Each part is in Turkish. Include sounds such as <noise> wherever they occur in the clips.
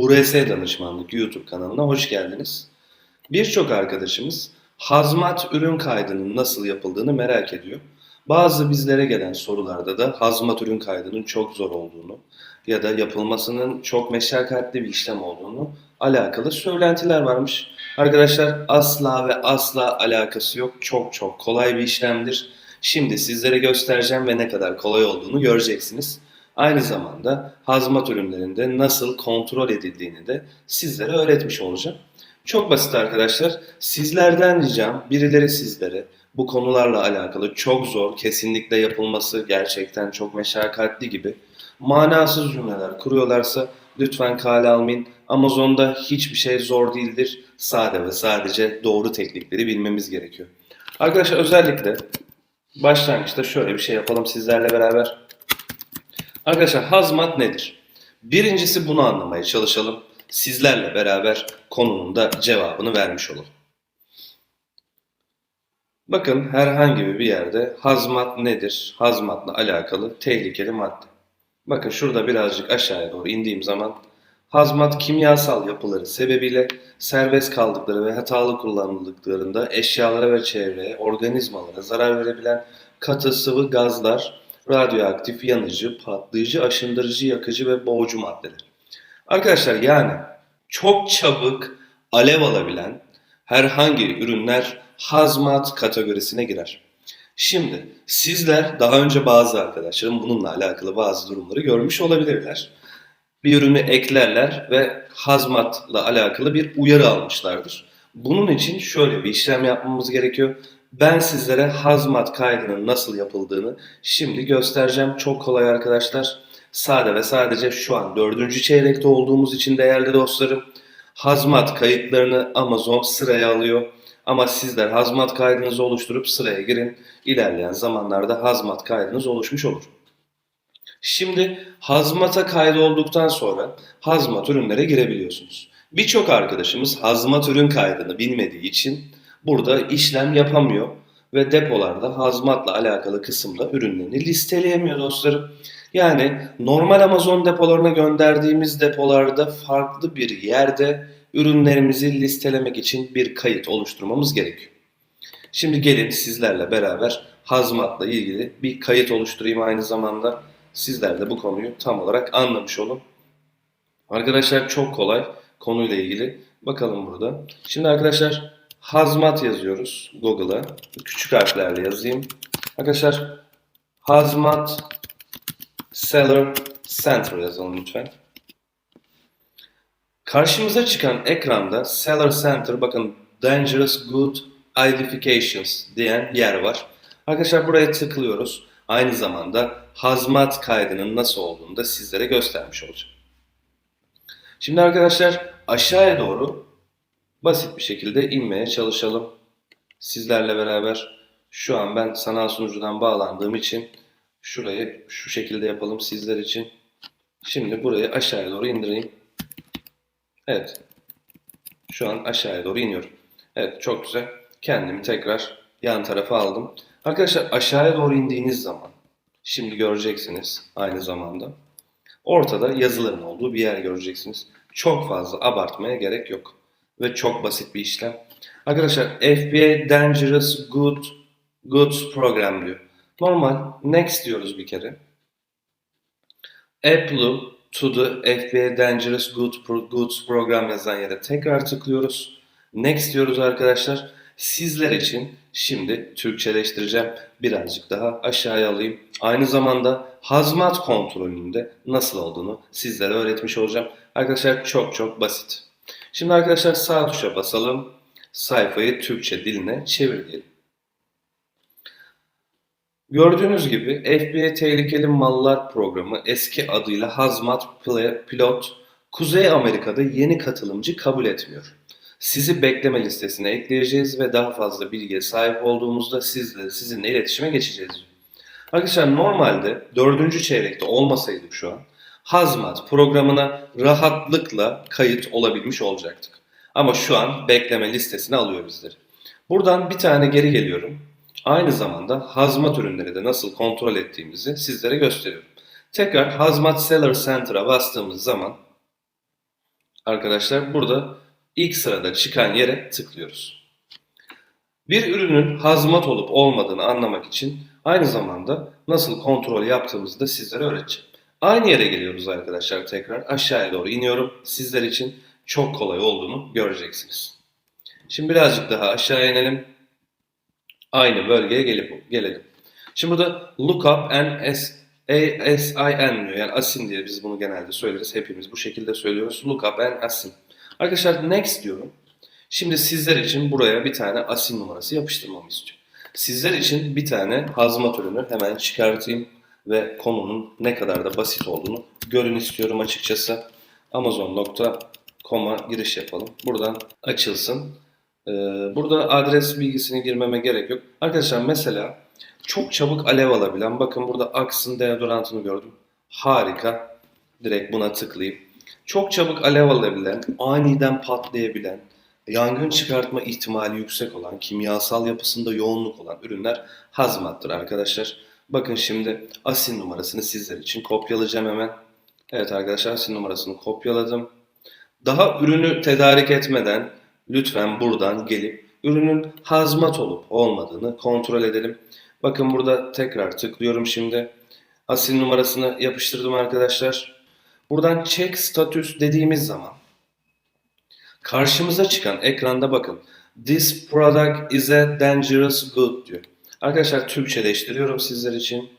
URS Danışmanlık YouTube kanalına hoş geldiniz. Birçok arkadaşımız hazmat ürün kaydının nasıl yapıldığını merak ediyor. Bazı bizlere gelen sorularda da hazmat ürün kaydının çok zor olduğunu ya da yapılmasının çok meşakkatli bir işlem olduğunu alakalı söylentiler varmış. Arkadaşlar asla ve asla alakası yok. Çok çok kolay bir işlemdir. Şimdi sizlere göstereceğim ve ne kadar kolay olduğunu göreceksiniz. Aynı zamanda hazmat ürünlerinde nasıl kontrol edildiğini de sizlere öğretmiş olacağım. Çok basit arkadaşlar. Sizlerden ricam birileri sizlere bu konularla alakalı çok zor, kesinlikle yapılması gerçekten çok meşakkatli gibi manasız cümleler kuruyorlarsa lütfen kale almayın. Amazon'da hiçbir şey zor değildir. Sade ve sadece doğru teknikleri bilmemiz gerekiyor. Arkadaşlar özellikle başlangıçta şöyle bir şey yapalım sizlerle beraber. Arkadaşlar hazmat nedir? Birincisi bunu anlamaya çalışalım. Sizlerle beraber konunun da cevabını vermiş olalım. Bakın herhangi bir yerde hazmat nedir? Hazmatla alakalı tehlikeli madde. Bakın şurada birazcık aşağıya doğru indiğim zaman hazmat kimyasal yapıları sebebiyle serbest kaldıkları ve hatalı kullanıldıklarında eşyalara ve çevreye, organizmalara zarar verebilen katı sıvı gazlar, radyoaktif, yanıcı, patlayıcı, aşındırıcı, yakıcı ve boğucu maddeler. Arkadaşlar yani çok çabuk alev alabilen herhangi ürünler hazmat kategorisine girer. Şimdi sizler daha önce bazı arkadaşlarım bununla alakalı bazı durumları görmüş olabilirler. Bir ürünü eklerler ve hazmatla alakalı bir uyarı almışlardır. Bunun için şöyle bir işlem yapmamız gerekiyor. Ben sizlere hazmat kaydının nasıl yapıldığını şimdi göstereceğim. Çok kolay arkadaşlar. Sade ve sadece şu an dördüncü çeyrekte olduğumuz için değerli dostlarım. Hazmat kayıtlarını Amazon sıraya alıyor. Ama sizler hazmat kaydınızı oluşturup sıraya girin. İlerleyen zamanlarda hazmat kaydınız oluşmuş olur. Şimdi hazmata kaydolduktan sonra hazmat ürünlere girebiliyorsunuz. Birçok arkadaşımız hazmat ürün kaydını bilmediği için burada işlem yapamıyor ve depolarda hazmatla alakalı kısımda ürünlerini listeleyemiyor dostlarım. Yani normal Amazon depolarına gönderdiğimiz depolarda farklı bir yerde ürünlerimizi listelemek için bir kayıt oluşturmamız gerekiyor. Şimdi gelin sizlerle beraber hazmatla ilgili bir kayıt oluşturayım aynı zamanda. Sizler de bu konuyu tam olarak anlamış olun. Arkadaşlar çok kolay konuyla ilgili. Bakalım burada. Şimdi arkadaşlar hazmat yazıyoruz Google'a. Küçük harflerle yazayım. Arkadaşlar hazmat seller center yazalım lütfen. Karşımıza çıkan ekranda Seller Center bakın Dangerous Good Identifications diyen yer var. Arkadaşlar buraya tıklıyoruz. Aynı zamanda hazmat kaydının nasıl olduğunu da sizlere göstermiş olacağım. Şimdi arkadaşlar aşağıya doğru basit bir şekilde inmeye çalışalım. Sizlerle beraber şu an ben sanal sunucudan bağlandığım için şurayı şu şekilde yapalım sizler için. Şimdi burayı aşağıya doğru indireyim. Evet. Şu an aşağıya doğru iniyorum. Evet çok güzel. Kendimi tekrar yan tarafa aldım. Arkadaşlar aşağıya doğru indiğiniz zaman şimdi göreceksiniz aynı zamanda. Ortada yazıların olduğu bir yer göreceksiniz. Çok fazla abartmaya gerek yok. Ve çok basit bir işlem. Arkadaşlar FBA Dangerous Good Goods Program diyor. Normal next diyoruz bir kere. Apple'ı to the FBA Dangerous Goods Program yazan yere tekrar tıklıyoruz. Next diyoruz arkadaşlar. Sizler için şimdi Türkçeleştireceğim. Birazcık daha aşağıya alayım. Aynı zamanda hazmat kontrolünde nasıl olduğunu sizlere öğretmiş olacağım. Arkadaşlar çok çok basit. Şimdi arkadaşlar sağ tuşa basalım. Sayfayı Türkçe diline çevir diyelim. Gördüğünüz gibi FBA Tehlikeli Mallar Programı eski adıyla Hazmat Pilot Kuzey Amerika'da yeni katılımcı kabul etmiyor. Sizi bekleme listesine ekleyeceğiz ve daha fazla bilgiye sahip olduğumuzda sizle sizinle iletişime geçeceğiz. Arkadaşlar normalde dördüncü çeyrekte olmasaydık şu an Hazmat programına rahatlıkla kayıt olabilmiş olacaktık. Ama şu an bekleme listesine alıyor bizleri. Buradan bir tane geri geliyorum. Aynı zamanda hazmat ürünleri de nasıl kontrol ettiğimizi sizlere gösteriyorum. Tekrar Hazmat Seller Center'a bastığımız zaman arkadaşlar burada ilk sırada çıkan yere tıklıyoruz. Bir ürünün hazmat olup olmadığını anlamak için aynı zamanda nasıl kontrol yaptığımızı da sizlere öğreteceğim. Aynı yere geliyoruz arkadaşlar tekrar. Aşağıya doğru iniyorum. Sizler için çok kolay olduğunu göreceksiniz. Şimdi birazcık daha aşağı inelim. Aynı bölgeye gelip gelelim. Şimdi burada lookup and s ASIN diyor. Yani asin diye biz bunu genelde söyleriz. Hepimiz bu şekilde söylüyoruz. Lookup and asin. Arkadaşlar next diyorum. Şimdi sizler için buraya bir tane asin numarası yapıştırmamı istiyor. Sizler için bir tane hazmat ürünü hemen çıkartayım ve konunun ne kadar da basit olduğunu görün istiyorum açıkçası. Amazon.com'a giriş yapalım. Buradan açılsın. Ee, burada adres bilgisini girmeme gerek yok. Arkadaşlar mesela çok çabuk alev alabilen, bakın burada Aks'ın deodorantını gördüm. Harika. Direkt buna tıklayayım. Çok çabuk alev alabilen, aniden patlayabilen, yangın çıkartma ihtimali yüksek olan, kimyasal yapısında yoğunluk olan ürünler hazmattır arkadaşlar. Bakın şimdi asin numarasını sizler için kopyalayacağım hemen. Evet arkadaşlar asin numarasını kopyaladım. Daha ürünü tedarik etmeden lütfen buradan gelip ürünün hazmat olup olmadığını kontrol edelim. Bakın burada tekrar tıklıyorum şimdi. Asin numarasını yapıştırdım arkadaşlar. Buradan check status dediğimiz zaman karşımıza çıkan ekranda bakın. This product is a dangerous good diyor. Arkadaşlar Türkçeleştiriyorum sizler için.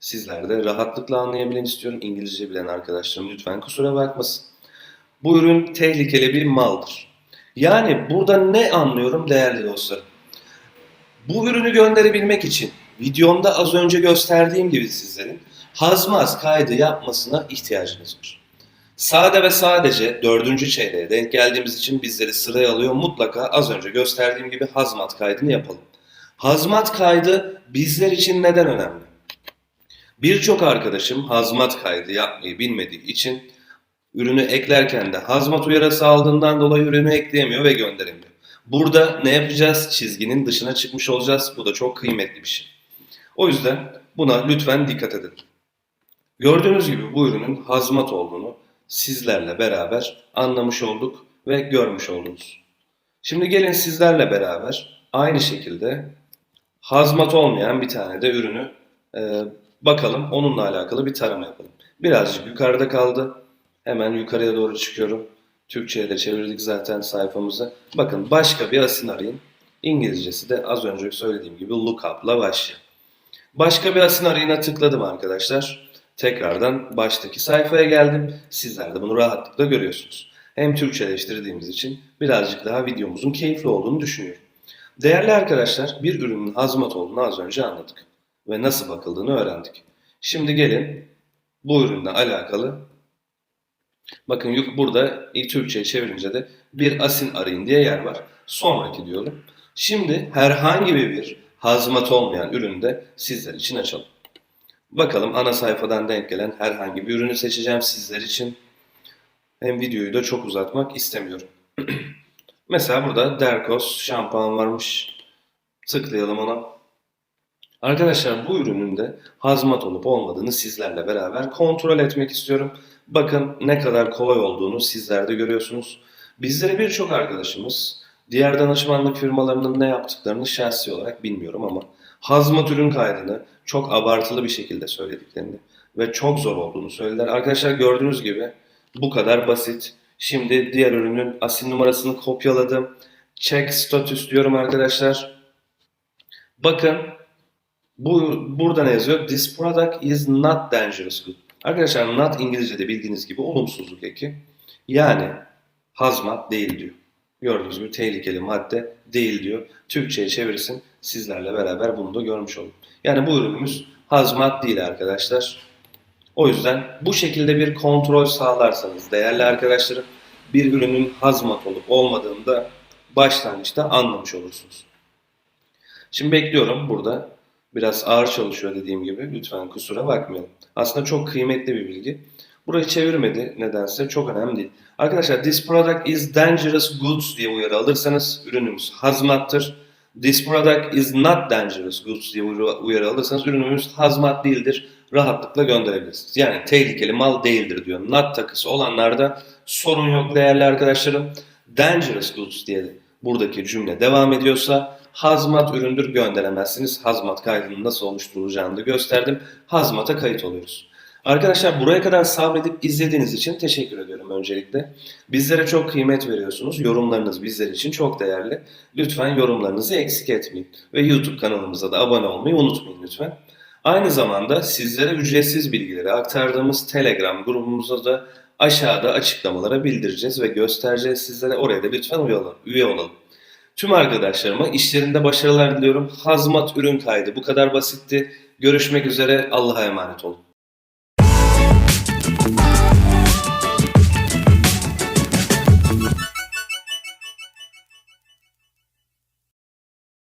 Sizler de rahatlıkla anlayabilin istiyorum. İngilizce bilen arkadaşlarım lütfen kusura bakmasın. Bu ürün tehlikeli bir maldır. Yani burada ne anlıyorum değerli dostlarım? Bu ürünü gönderebilmek için videomda az önce gösterdiğim gibi sizlerin hazmat kaydı yapmasına ihtiyacınız var. Sade ve sadece dördüncü çeyreğe denk geldiğimiz için bizleri sıraya alıyor. Mutlaka az önce gösterdiğim gibi hazmat kaydını yapalım. Hazmat kaydı bizler için neden önemli? Birçok arkadaşım hazmat kaydı yapmayı bilmediği için ürünü eklerken de hazmat uyarısı aldığından dolayı ürünü ekleyemiyor ve gönderemiyor. Burada ne yapacağız? Çizginin dışına çıkmış olacağız. Bu da çok kıymetli bir şey. O yüzden buna lütfen dikkat edin. Gördüğünüz gibi bu ürünün hazmat olduğunu sizlerle beraber anlamış olduk ve görmüş oldunuz. Şimdi gelin sizlerle beraber aynı şekilde hazmat olmayan bir tane de ürünü e, bakalım onunla alakalı bir tarama yapalım. Birazcık yukarıda kaldı. Hemen yukarıya doğru çıkıyorum. Türkçe'ye de çevirdik zaten sayfamızı. Bakın başka bir asin arayın. İngilizcesi de az önce söylediğim gibi lookup'la başlıyor. Başka bir asin arayına tıkladım arkadaşlar. Tekrardan baştaki sayfaya geldim. Sizler de bunu rahatlıkla görüyorsunuz. Hem Türkçeleştirdiğimiz için birazcık daha videomuzun keyifli olduğunu düşünüyorum. Değerli arkadaşlar bir ürünün hazmat olduğunu az önce anladık. Ve nasıl bakıldığını öğrendik. Şimdi gelin bu ürünle alakalı Bakın yuk- burada Türkçe'ye çevirince de bir asin arayın diye yer var. Sonraki diyorum. Şimdi herhangi bir hazmat olmayan ürünü de sizler için açalım. Bakalım ana sayfadan denk gelen herhangi bir ürünü seçeceğim sizler için. Hem videoyu da çok uzatmak istemiyorum. <clears throat> Mesela burada Derkos şampuan varmış. Tıklayalım ona. Arkadaşlar bu ürünün de hazmat olup olmadığını sizlerle beraber kontrol etmek istiyorum. Bakın ne kadar kolay olduğunu sizler de görüyorsunuz. Bizlere birçok arkadaşımız diğer danışmanlık firmalarının ne yaptıklarını şahsi olarak bilmiyorum ama hazmat ürün kaydını çok abartılı bir şekilde söylediklerini ve çok zor olduğunu söylediler. Arkadaşlar gördüğünüz gibi bu kadar basit. Şimdi diğer ürünün asil numarasını kopyaladım. Check status diyorum arkadaşlar. Bakın bu burada ne yazıyor? This product is not dangerous good. Arkadaşlar not İngilizce'de bildiğiniz gibi olumsuzluk eki. Yani hazmat değil diyor. Gördüğünüz gibi tehlikeli madde değil diyor. Türkçe'ye çevirsin sizlerle beraber bunu da görmüş olduk. Yani bu ürünümüz hazmat değil arkadaşlar. O yüzden bu şekilde bir kontrol sağlarsanız değerli arkadaşlarım bir ürünün hazmat olup olmadığını da başlangıçta anlamış olursunuz. Şimdi bekliyorum burada. Biraz ağır çalışıyor dediğim gibi. Lütfen kusura bakmayalım. Aslında çok kıymetli bir bilgi. Burayı çevirmedi nedense. Çok önemli değil. Arkadaşlar this product is dangerous goods diye uyarı alırsanız ürünümüz hazmattır. This product is not dangerous goods diye uyarı alırsanız ürünümüz hazmat değildir. Rahatlıkla gönderebilirsiniz. Yani tehlikeli mal değildir diyor. NAT takısı olanlarda sorun yok değerli arkadaşlarım. Dangerous goods diye buradaki cümle devam ediyorsa hazmat üründür gönderemezsiniz. Hazmat kaydının nasıl oluşturulacağını da gösterdim. Hazmata kayıt oluyoruz. Arkadaşlar buraya kadar sabredip izlediğiniz için teşekkür ediyorum öncelikle. Bizlere çok kıymet veriyorsunuz. Yorumlarınız bizler için çok değerli. Lütfen yorumlarınızı eksik etmeyin. Ve YouTube kanalımıza da abone olmayı unutmayın lütfen. Aynı zamanda sizlere ücretsiz bilgileri aktardığımız Telegram grubumuza da aşağıda açıklamalara bildireceğiz ve göstereceğiz sizlere. Oraya da lütfen üye olalım. Tüm arkadaşlarıma işlerinde başarılar diliyorum. Hazmat ürün kaydı bu kadar basitti. Görüşmek üzere. Allah'a emanet olun.